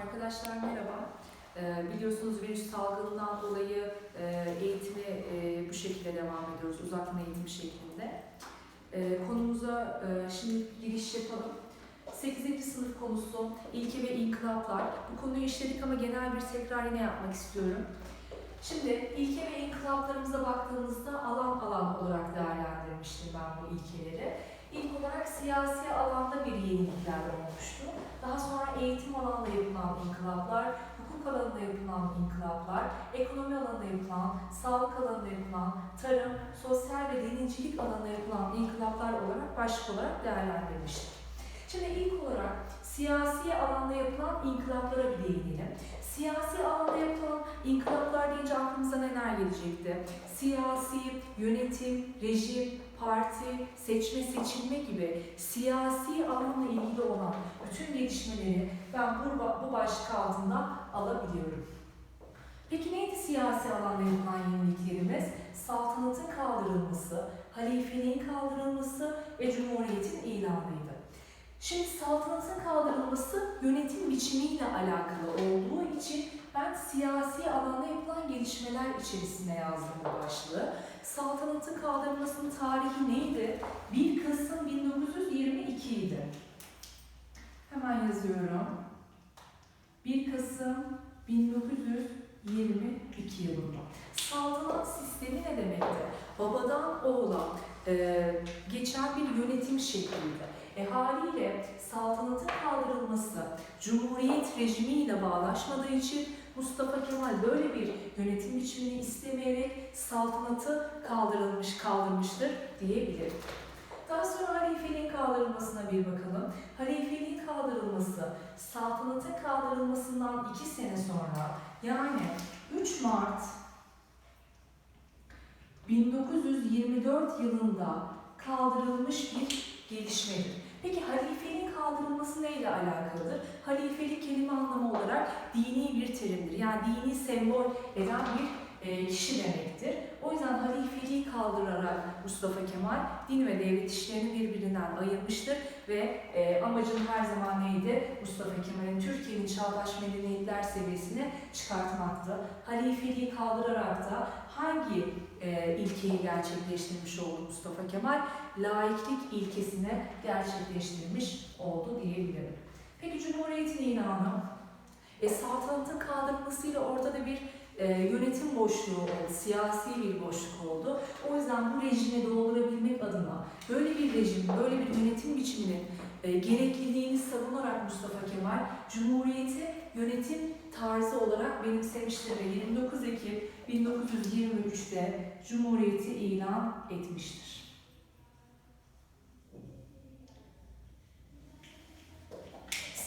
Arkadaşlar merhaba. Ee, biliyorsunuz virüs salgınından dolayı e, eğitimi e, bu şekilde devam ediyoruz. Uzaktan eğitim şeklinde. E, konumuza e, şimdi giriş yapalım. 8. sınıf konusu ilke ve inkılaplar. Bu konuyu işledik ama genel bir tekrar yine yapmak istiyorum. Şimdi ilke ve inkılaplarımıza baktığımızda alan alan olarak değerlendirmiştim ben bu ilkeleri. İlk olarak siyasi alanda bir yenilikler olmuştu. Daha sonra eğitim alanında yapılan inkılaplar, hukuk alanında yapılan inkılaplar, ekonomi alanında yapılan, sağlık alanında yapılan, tarım, sosyal ve denizcilik alanında yapılan inkılaplar olarak başlık olarak değerlendirmiştik. Şimdi ilk olarak siyasi alanda yapılan inkılaplara bir değinelim. Siyasi alanda yapılan inkılaplar deyince aklımıza neler gelecekti? Siyasi, yönetim, rejim, parti, seçme seçilme gibi siyasi alanla ilgili olan bütün gelişmeleri ben bu, bu başlık altında alabiliyorum. Peki neydi siyasi alanda yapılan yeniliklerimiz? Saltanatın kaldırılması, halifeliğin kaldırılması ve cumhuriyetin ilanıydı. Şimdi saltanatın kaldırılması yönetim biçimiyle alakalı olduğu için ben siyasi alanda yapılan gelişmeler içerisinde yazdım bu başlığı. Saltanatın kaldırılmasının tarihi neydi? 1 Kasım 1922 idi. Hemen yazıyorum. 1 Kasım 1922 yılında. Saltanat sistemi ne demekti? Babadan oğula e, geçen bir yönetim şekliydi. E haliyle saltanatın kaldırılması Cumhuriyet rejimiyle bağlaşmadığı için Mustafa Kemal böyle bir yönetim biçimini istemeyerek saltanatı kaldırılmış, kaldırmıştır diyebilirim. Daha sonra halifeliğin kaldırılmasına bir bakalım. Halifeliğin kaldırılması, saltanatın kaldırılmasından iki sene sonra yani 3 Mart 1924 yılında kaldırılmış bir gelişmedir. Peki halifeliğin kaldırılması neyle alakalıdır? Halifelik kelime anlamı olarak dini bir terimdir. Yani dini sembol eden bir e, kişi demektir. O yüzden halifeliği kaldırarak Mustafa Kemal din ve devlet işlerini birbirinden ayırmıştır ve e, amacın her zaman neydi? Mustafa Kemal'in Türkiye'nin çağdaş medeniyetler seviyesine çıkartmaktı. Halifeliği kaldırarak da hangi e, ilkeyi gerçekleştirmiş oldu Mustafa Kemal? Laiklik ilkesini gerçekleştirmiş oldu diyebilirim. Peki Cumhuriyet'in ilanı? E, saltanatın kaldırılmasıyla ortada bir e, yönetim boşluğu oldu, siyasi bir boşluk oldu. O yüzden bu rejimi doldurabilmek adına böyle bir rejim, böyle bir yönetim biçiminin e, gerekliliğini savunarak Mustafa Kemal Cumhuriyeti yönetim tarzı olarak benimsemiştir ve 29 Ekim 1923'te Cumhuriyeti ilan etmiştir.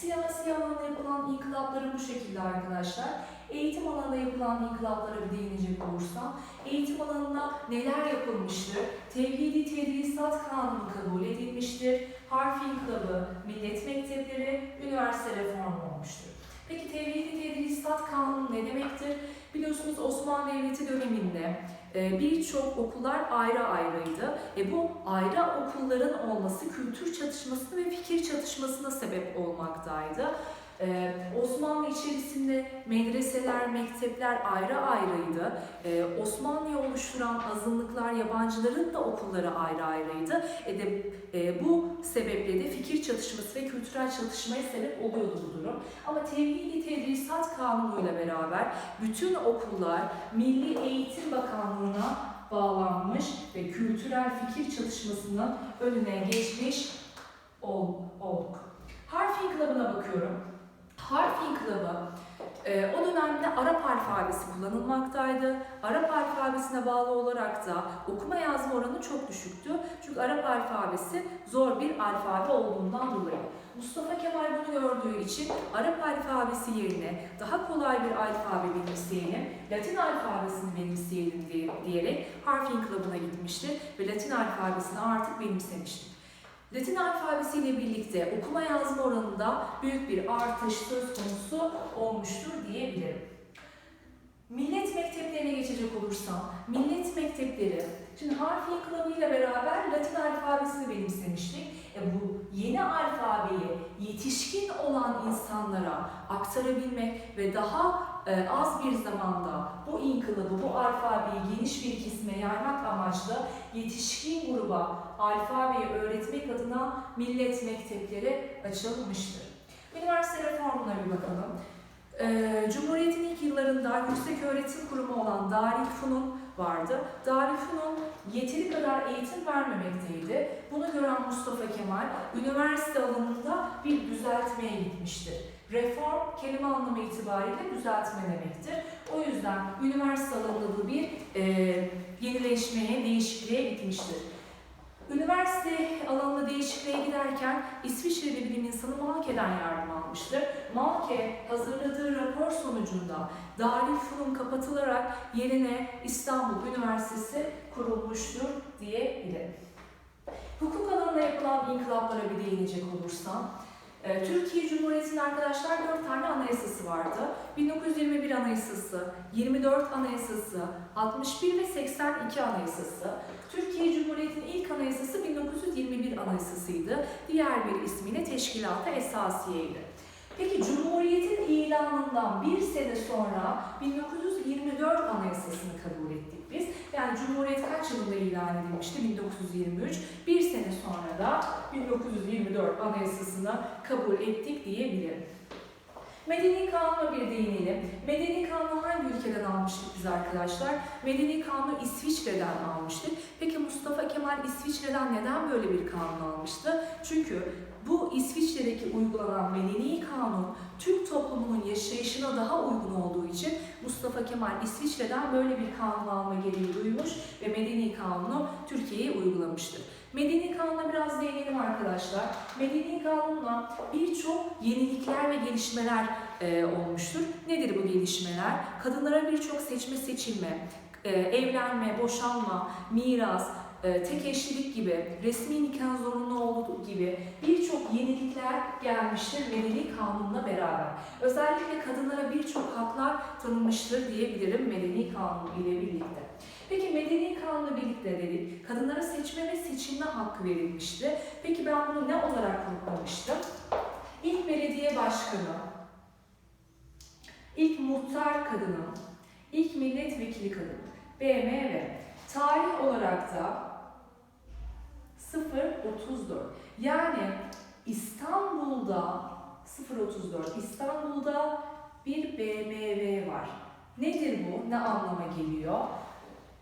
Siyasi alanda yapılan inkılapları bu şekilde arkadaşlar. Eğitim alanında yapılan inkılaplara bir değinecek olursam, eğitim alanında neler yapılmıştır? Tevhidi Tedrisat Kanunu kabul edilmiştir. Harf İnkılabı, millet mektepleri, üniversite reformu olmuştur. Peki Tevhidi Tedrisat Kanunu ne demektir? Biliyorsunuz Osmanlı Devleti döneminde birçok okullar ayrı ayrıydı. E bu ayrı okulların olması kültür çatışmasına ve fikir çatışmasına sebep olmaktaydı. Ee, Osmanlı içerisinde medreseler, mektepler ayrı ayrıydı. Ee, Osmanlı'yı oluşturan azınlıklar, yabancıların da okulları ayrı ayrıydı. E de, e, bu sebeple de fikir çatışması ve kültürel çatışmaya sebep oluyordu bu durum. Ama Tevhidi Tedrisat Kanunu ile beraber bütün okullar Milli Eğitim Bakanlığı'na bağlanmış ve kültürel fikir çatışmasının önüne geçmiş ol, olduk. Harf inkılabına bakıyorum. Harf inkılabı e, o dönemde Arap alfabesi kullanılmaktaydı. Arap alfabesine bağlı olarak da okuma yazma oranı çok düşüktü. Çünkü Arap alfabesi zor bir alfabe olduğundan dolayı. Mustafa Kemal bunu gördüğü için Arap alfabesi yerine daha kolay bir alfabe benimseyelim, Latin alfabesini benimseyelim diye, diyerek harf inkılabına gitmiştir ve Latin alfabesini artık benimsemiştir. Latin alfabesiyle birlikte okuma yazma oranında büyük bir artış söz konusu olmuştur diyebilirim. Millet mekteplerine geçecek olursam, millet mektepleri, şimdi harf inkılabıyla beraber Latin alfabesini benimsemiştik. E bu yeni alfabeyi insanlara aktarabilmek ve daha e, az bir zamanda bu inkılabı, bu alfabeyi geniş bir kesime yaymak amaçlı yetişkin gruba alfabeyi öğretmek adına millet mektepleri açılmıştır. Üniversite reformuna bir bakalım. Ee, Cumhuriyet'in ilk yıllarında yüksek öğretim kurumu olan Darülfünun vardı. Darülfünun yeteri kadar eğitim vermemekteydi. Bunu gören Mustafa Kemal üniversite alanında. Reform kelime anlamı itibariyle düzeltme demektir. O yüzden üniversite alanında bir e, yenileşmeye, değişikliğe gitmiştir. Üniversite alanında değişikliğe giderken İsviçreli bilim insanı Malke'den yardım almıştır. Malke hazırladığı rapor sonucunda Darülfünun kapatılarak yerine İstanbul Üniversitesi kurulmuştur diyebilirim. Hukuk alanında yapılan inkılaplara bir değinecek olursam, Türkiye Cumhuriyeti'nin arkadaşlar 4 tane anayasası vardı. 1921 Anayasası, 24 Anayasası, 61 ve 82 Anayasası. Türkiye Cumhuriyeti'nin ilk anayasası 1921 Anayasasıydı. Diğer bir ismiyle Teşkilat-ı Esasiye'ydi. Peki Cumhuriyet'in ilanından bir sene sonra 1924 Anayasası'nı kabul ettik biz. Yani Cumhuriyet kaç yılında ilan edilmişti? 1923. Bir sene sonra da 1924 Anayasası'nı kabul ettik diyebilirim. Medeni Kanun'a bir değinelim. Medeni Kanunu hangi ülkeden almıştık biz arkadaşlar? Medeni Kanunu İsviçre'den almıştık. Peki Mustafa Kemal İsviçre'den neden böyle bir kanun almıştı? Çünkü bu İsviçre'deki uygulanan Medeni Kanun Türk toplumunun yaşayışına daha uygun olduğu için Mustafa Kemal İsviçre'den böyle bir kanun alma gereği duymuş ve Medeni Kanunu Türkiye'ye uygulamıştır. Medeni Kanun'a biraz değinelim arkadaşlar. Medeni Kanun'la birçok yenilikler ve gelişmeler e, olmuştur. Nedir bu gelişmeler? Kadınlara birçok seçme seçilme, e, evlenme, boşanma, miras, tek eşlilik gibi, resmi nikah zorunlu olduğu gibi birçok yenilikler gelmiştir Medeni Kanun'la beraber. Özellikle kadınlara birçok haklar tanınmıştır diyebilirim Medeni Kanun ile birlikte. Peki Medeni Kanun'la birlikte dedik, kadınlara seçme ve seçilme hakkı verilmişti. Peki ben bunu ne olarak unutmamıştım? İlk belediye başkanı, ilk muhtar kadını, ilk milletvekili kadın, BMW. Tarih olarak da 034. Yani İstanbul'da 034. İstanbul'da bir BMW var. Nedir bu? Ne anlama geliyor?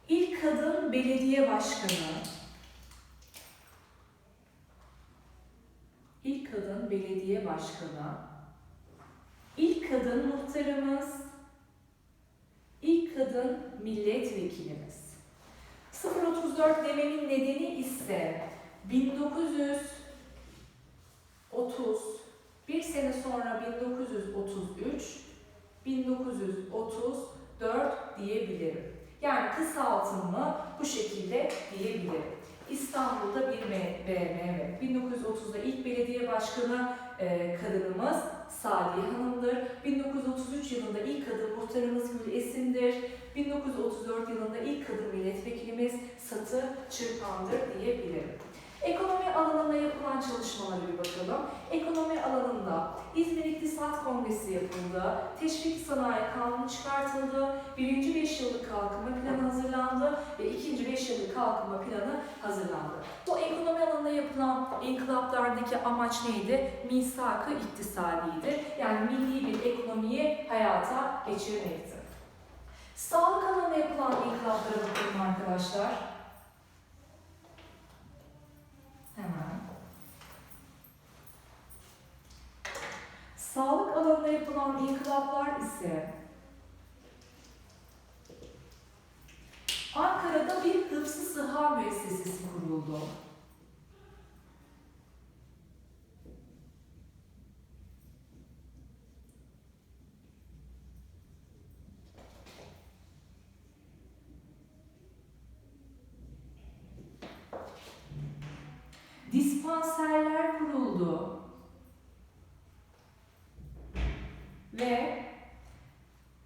İlk kadın belediye başkanı. İlk kadın belediye başkanı. İlk kadın muhtarımız. İlk kadın milletvekilimiz. 034 dememin nedeni ise 1930 bir sene sonra 1933 1934 diyebilirim. Yani kısaltımı bu şekilde diyebilirim. İstanbul'da bir BMW. 1930'da ilk belediye başkanı e, kadınımız Sadiye Hanım'dır. 1933 yılında ilk kadın muhtarımız Gül Esin'dir. 1934 yılında ilk kadın milletvekilimiz Satı Çırpan'dır diyebilirim. Ekonomi alanında yapılan çalışmalara bir bakalım. Ekonomi alanında İzmir İktisat Kongresi yapıldı, Teşvik Sanayi Kanunu çıkartıldı, birinci beş yıllık kalkınma planı hazırlandı ve ikinci beş yıllık kalkınma planı hazırlandı. Bu ekonomi alanında yapılan inkılaplardaki amaç neydi? Misak-ı iktisadiydi. Yani milli bir ekonomiyi hayata geçirmekti. Sağlık alanında yapılan inkılaplara bakalım arkadaşlar. Sağlık alanında yapılan inkılaplar ise Ankara'da bir hıfzı sıha müessesesi kuruldu. Dispanserler kuruldu. Ve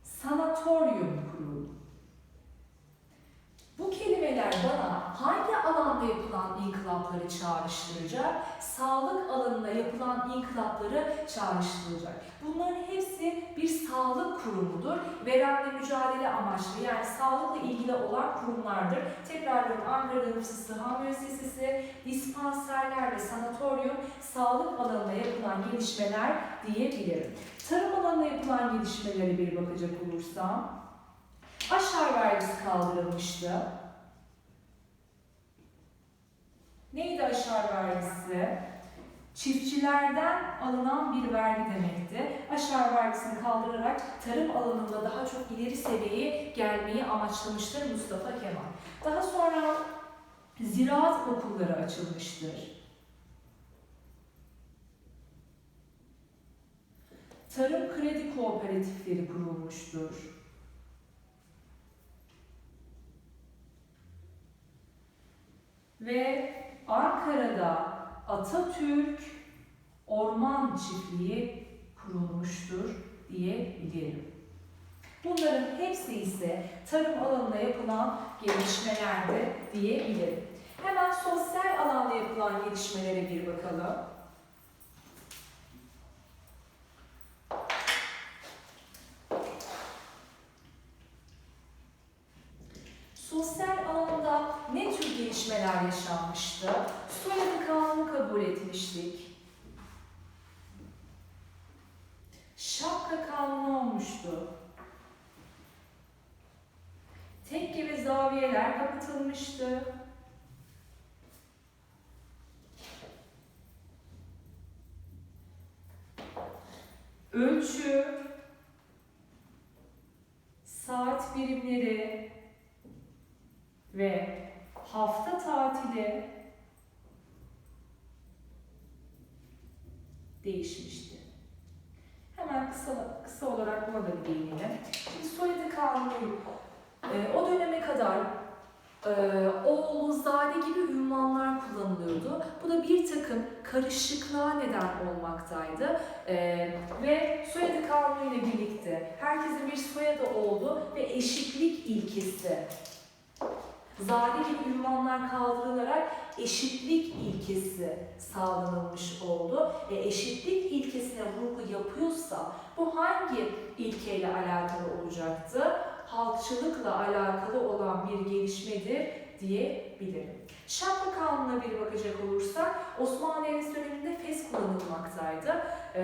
sanatoryum kuruldu. Bu kelimeler bana hangi alanda yapılan inkılapları çağrıştıracak? sağlık alanına yapılan inkılapları çağrıştıracak. Bunların hepsi bir sağlık kurumudur. Verenle mücadele amaçlı yani sağlıkla ilgili olan kurumlardır. Tekrarlıyorum Ankara Nüfus Sıha Müessesesi, dispanserler ve sanatoryum sağlık alanına yapılan gelişmeler diyebilirim. Tarım alanına yapılan gelişmelere bir bakacak olursam, aşar vergisi kaldırılmıştı. Neydi aşar vergisi? Çiftçilerden alınan bir vergi demekti. Aşar vergisini kaldırarak tarım alanında daha çok ileri seviyeye gelmeyi amaçlamıştır Mustafa Kemal. Daha sonra ziraat okulları açılmıştır. Tarım kredi kooperatifleri kurulmuştur. Ve Ankara'da Atatürk Orman Çiftliği kurulmuştur diyebilirim. Bunların hepsi ise tarım alanında yapılan gelişmelerdi diyebilirim. Hemen sosyal alanda yapılan gelişmelere bir bakalım. Sosyal alanda ne tür gelişmeler yaşanmıştı? Kabul etmiştik. Şapka kanunu olmuştu. Tekke ve zaviyeler kapatılmıştı. Ölçü, saat birimleri ve hafta tatili değişmişti. Hemen kısa, kısa olarak buna da bir değinelim. Şimdi soyadı kanunu e, o döneme kadar e, oğlu, zade gibi ünvanlar kullanılıyordu. Bu da bir takım karışıklığa neden olmaktaydı. E, ve soyadı kanunu ile birlikte herkesin bir soyadı oldu ve eşitlik ilkesi Zade gibi ünvanlar kaldırılarak eşitlik ilkesi sağlanılmış oldu. E, eşitlik ilkesine vurgu yapıyorsa bu hangi ilkeyle alakalı olacaktı? Halkçılıkla alakalı olan bir gelişmedir diyebilirim. Şapka kanununa bir bakacak olursak Osmanlı Devleti döneminde fes kullanılmaktaydı. E,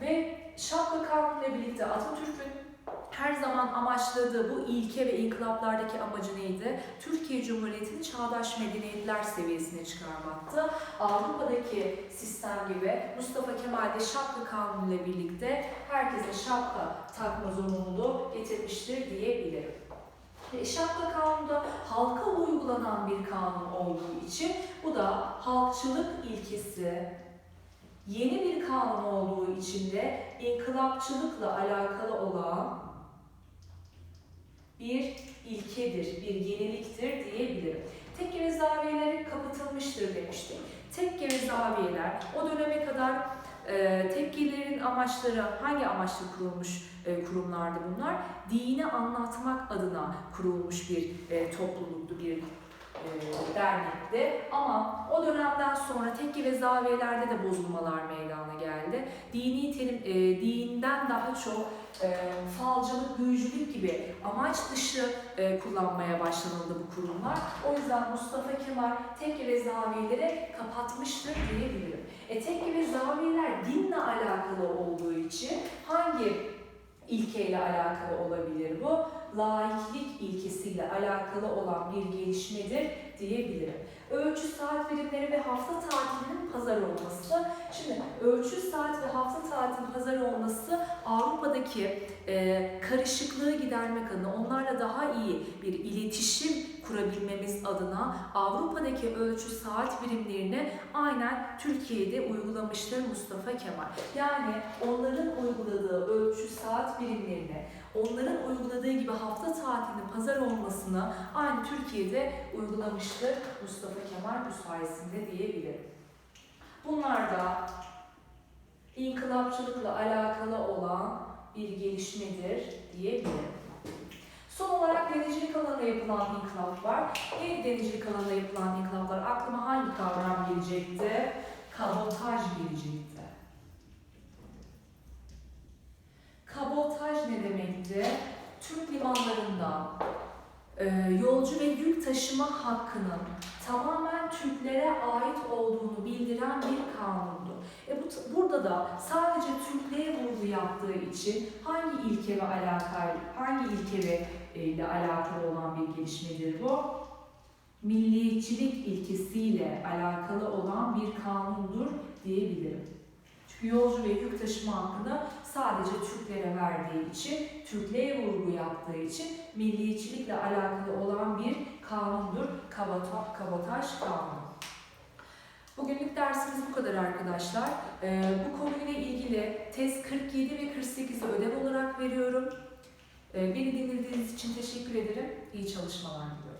ve şapka kanunuyla birlikte Atatürk'ün her zaman amaçladığı bu ilke ve inkılaplardaki amacı neydi? Türkiye Cumhuriyeti'ni çağdaş medeniyetler seviyesine çıkarmaktı. Avrupa'daki sistem gibi Mustafa Kemal de şapka kanunu ile birlikte herkese şapka takma zorunluluğu getirmiştir diyebilirim. E, Şapka kanunu da halka uygulanan bir kanun olduğu için bu da halkçılık ilkesi, yeni bir kanun olduğu için de inkılapçılıkla alakalı olan bir ilkedir, bir yeniliktir diyebilirim. Tekke zaviyeleri kapatılmıştır demiştim. Tekke zaviyeler o döneme kadar e, amaçları hangi amaçla kurulmuş e, kurumlardı bunlar? Dini anlatmak adına kurulmuş bir e, topluluktu, bir e, dernekti. Ama o dönemden sonra tekke ve zaviyelerde de bozulmalar meydana geldi. Dini terim, e, dinden daha çok e, falcılık, büyücülük gibi amaç dışı e, kullanmaya başlanıldı bu kurumlar. O yüzden Mustafa Kemal tekke ve zaviyeleri kapatmıştır diyebilirim. E, tekke ve zaviyeler dinle alakalı olduğu için hangi ilkeyle alakalı olabilir bu? Laiklik ilkesiyle alakalı olan bir gelişmedir diyebilirim. Ölçü saat birimleri ve hafta tatilinin pazar olması. Şimdi ölçü saat ve hafta tatilinin pazar olması Avrupa'daki e, karışıklığı gidermek adına, onlarla daha iyi bir iletişim kurabilmemiz adına Avrupa'daki ölçü saat birimlerini aynen Türkiye'de uygulamıştır Mustafa Kemal. Yani onların uyguladığı ölçü saat birimlerini, onların uyguladığı gibi hafta tatilinin pazar olmasını aynı Türkiye'de uygulamıştır Mustafa Kemal bu sayesinde diyebilirim. Bunlar da inkılapçılıkla alakalı olan bir gelişmedir diyebilirim. Son olarak denizcilik alanında yapılan inkılap var. Neydi denizcilik alanında yapılan inkılaplar? Aklıma hangi kavram gelecekti? kabotaj gelecekti. Kabotaj ne demekti? Türk limanlarında yolcu ve yük taşıma hakkının tamamen Türklere ait olduğunu bildiren bir kanundu. E bu, burada da sadece Türklere vurgu yaptığı için hangi ilke ve alakalı, hangi ilke ve e, ile alakalı olan bir gelişmedir bu? Milliyetçilik ilkesiyle alakalı olan bir kanundur diyebilirim. Çünkü yolcu ve yük taşıma hakkını sadece Türklere verdiği için, Türklere vurgu yaptığı için milliyetçilikle alakalı olan bir kanundur. Kabota, kabotaj kanunu. Bugünlük dersimiz bu kadar arkadaşlar. Ee, bu konuyla ilgili test 47 ve 48'i ödev olarak veriyorum. Ee, beni dinlediğiniz için teşekkür ederim. İyi çalışmalar diliyorum.